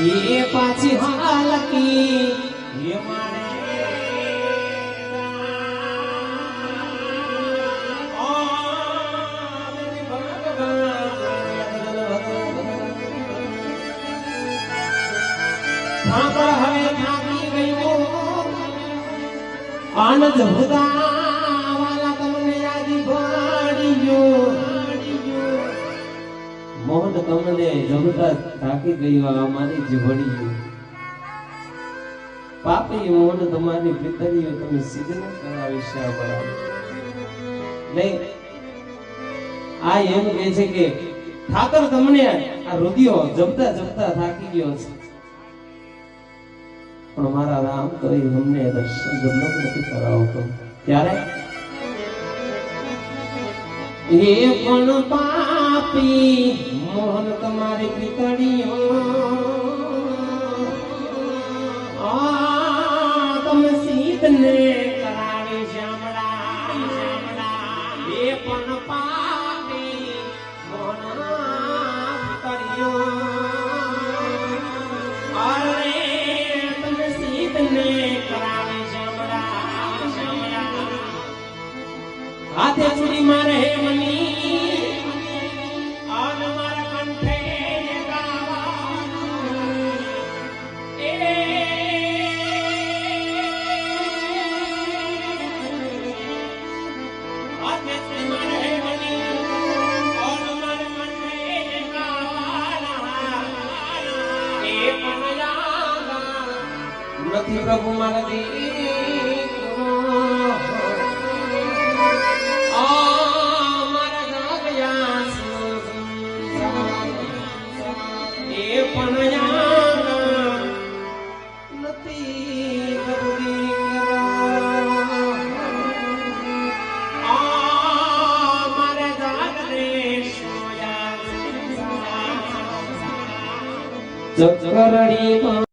એ પાછી હાલકી. એ મારે આનંદ હતા મોહન તમને જમતા થાકી ગયો અમારી જીવડી પાપી મોહન તમારી પિતરીઓ તમે સિદ્ધ કરાવી શા બરાબર. નહીં, આ એમ કહે છે કે ઠાકર તમને આ રુદિયો જમતા જમતા થાકી ગયો છે. પણ મારા રામ તો એ અમને દર્શન ગમન નથી કરાવતો. ત્યારે એ પણ પાપી મોહન તમારી પિતળીઓ તમે પિતળીઓ અરે તમે સીતને કરાવી શામળા શામળા હાથે ચૂડી મારે મની નથી પ્રભુ મારા દીકરો Zakaria